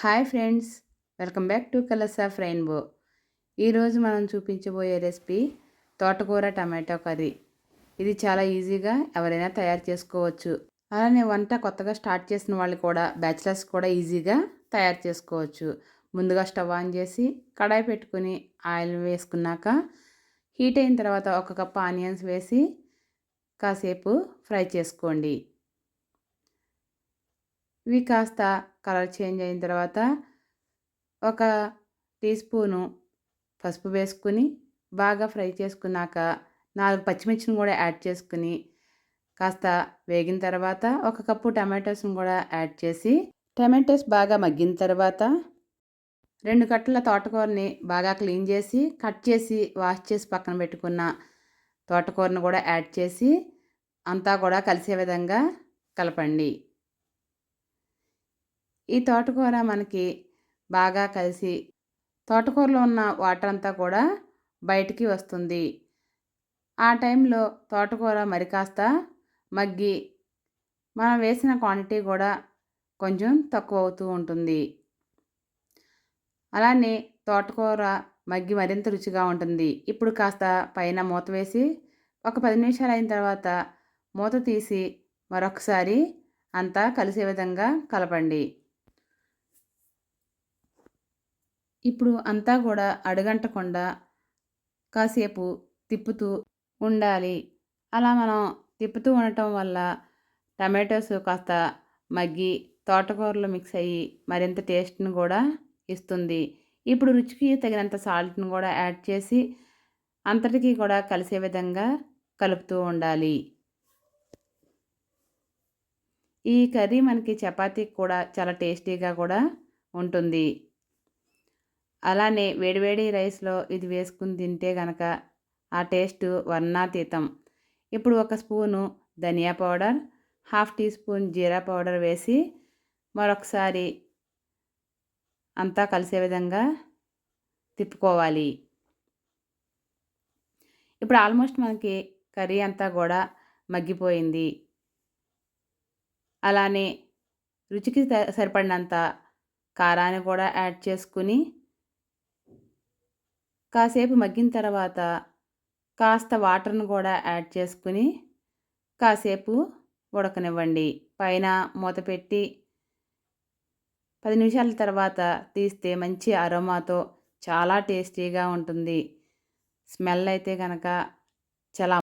Hi friends welcome back to colours of rainbow. ఈరోజు మనం చూపించబోయే రెసిపీ తోటకూర టమాటో కర్రీ. ఇది చాలా ఈజీగా ఎవరైనా తయారు చేసుకోవచ్చు. అలానే వంట కొత్తగా స్టార్ట్ చేసిన వాళ్ళు కూడా బ్యాచిలర్స్ కూడా ఈజీగా తయారు చేసుకోవచ్చు. ముందుగా స్టవ్ ఆన్ చేసి కడాయి పెట్టుకుని ఆయిల్ వేసుకున్నాక హీట్ అయిన తర్వాత ఒక కప్ ఆనియన్స్ వేసి కాసేపు ఫ్రై చేసుకోండి. ఇవి కాస్త కలర్ చేంజ్ అయిన తర్వాత ఒక టీ స్పూను పసుపు వేసుకుని బాగా ఫ్రై చేసుకున్నాక నాలుగు పచ్చిమిర్చిని కూడా యాడ్ చేసుకుని కాస్త వేగిన తర్వాత ఒక కప్పు టమాటోస్ని కూడా యాడ్ చేసి టమాటోస్ బాగా మగ్గిన తర్వాత రెండు కట్టల తోటకూరని బాగా క్లీన్ చేసి కట్ చేసి వాష్ చేసి పక్కన పెట్టుకున్న తోటకూరను కూడా యాడ్ చేసి అంతా కూడా కలిసే విధంగా కలపండి. ఈ తోటకూర మనకి బాగా కలిసి తోటకూరలో ఉన్న వాటర్ అంతా కూడా బయటికి వస్తుంది. ఆ టైంలో తోటకూర మరి కాస్త మగ్గి మనం వేసిన క్వాంటిటీ కూడా కొంచెం తక్కువ అవుతూ ఉంటుంది. అలానే తోటకూర మగ్గి మరింత రుచిగా ఉంటుంది. ఇప్పుడు కాస్త పైన మూత వేసి ఒక పది నిమిషాలు అయిన తర్వాత మూత తీసి మరొకసారి అంతా కలిసే విధంగా కలపండి. ఇప్పుడు అంతా కూడా అడగంటకుండా కాసేపు తిప్పుతూ ఉండాలి. అలా మనం తిప్పుతూ ఉండటం వల్ల టమాటోస్ కాస్త మగ్గి తోటకూరలో మిక్స్ అయ్యి మరింత టేస్ట్ని కూడా ఇస్తుంది. ఇప్పుడు రుచికి తగినంత సాల్ట్ని కూడా యాడ్ చేసి అంతటికీ కూడా కలిసే విధంగా కలుపుతూ ఉండాలి. ఈ కర్రీ మనకి చపాతీకి కూడా చాలా టేస్టీగా కూడా ఉంటుంది. అలానే వేడివేడి రైస్లో ఇది వేసుకుని తింటే కనుక ఆ టేస్ట్ వర్ణాతీతం. ఇప్పుడు ఒక spoon dhania powder half teaspoon jeera powder వేసి మరొకసారి అంతా కలిసే విధంగా తిప్పుకోవాలి. ఇప్పుడు ఆల్మోస్ట్ మనకి కర్రీ అంతా కూడా మగ్గిపోయింది. అలానే రుచికి సరిపడినంత కారాన్ని కూడా యాడ్ చేసుకుని కాసేపు మగ్గిన తర్వాత కాస్త వాటర్ను కూడా యాడ్ చేసుకుని కాసేపు ఉడకనివ్వండి. పైన మూత పెట్టి పది నిమిషాల తర్వాత తీస్తే మంచి అరోమాతో చాలా టేస్టీగా ఉంటుంది. స్మెల్ అయితే కనుక చాలా